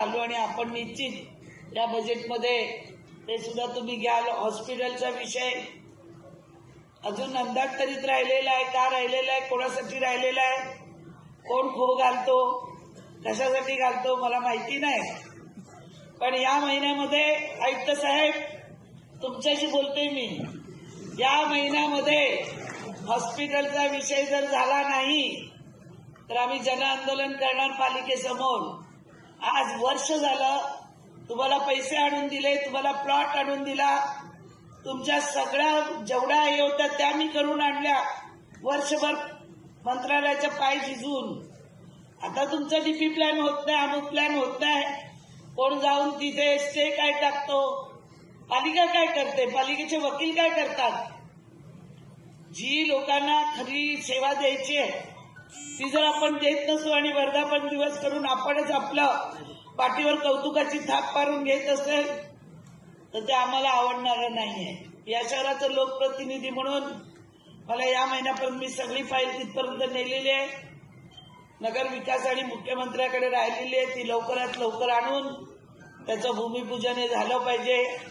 चालू आणि आपण निश्चित या बजेटमध्ये ते सुद्धा तुम्ही घ्याल. हॉस्पिटलचा विषय अजून अंदाज तरीत राहिलेला आहे का राहिलेला आहे कोणासाठी राहिलेला आहे कोण खो घालतो कशासाठी घालतो मला माहिती नाही. पण या महिन्यामध्ये आयुक्त साहेब तुमच्याशी बोलते मी. या महिन्यामध्ये हॉस्पिटलचा विषय जर झाला नाही तर आम्ही जन आंदोलन करणार पालिकेसमोर. आज वर्ष झालं तुम्हाला पैसे आणून दिले तुम्हाला प्लॉट आणून दिला. तुमच्या सगळ्या जेवढ्या हे होत्या त्या मी करून आणल्या. वर्षभर मंत्रालयाच्या पाय झिजून. आता तुमचा डीपी प्लॅन होत नाही अमुक प्लॅन होत नाही. कोण जाऊन तिथे स्टे काय टाकतो? पालिका काय करते? पालिकेचे वकील काय करतात? जी लोकांना खरी सेवा द्यायची आहे. ती जर आपण देत नसू आणि वर्धापन दिवस करून आपणच आपलं पाठीवर कौतुकाची थाप मारून घेत असेल तर ते आम्हाला आवडणारं नाहीये. या शहराचं लोकप्रतिनिधी म्हणून मला या महिन्यापर्यंत मी सगळी फाईल तिथपर्यंत नेलेली आहे. नगर विकास आणि मुख्यमंत्र्याकडे राहिलेली आहे. ती लवकरात लवकर आणून त्याचं भूमिपूजन हे झालं पाहिजे.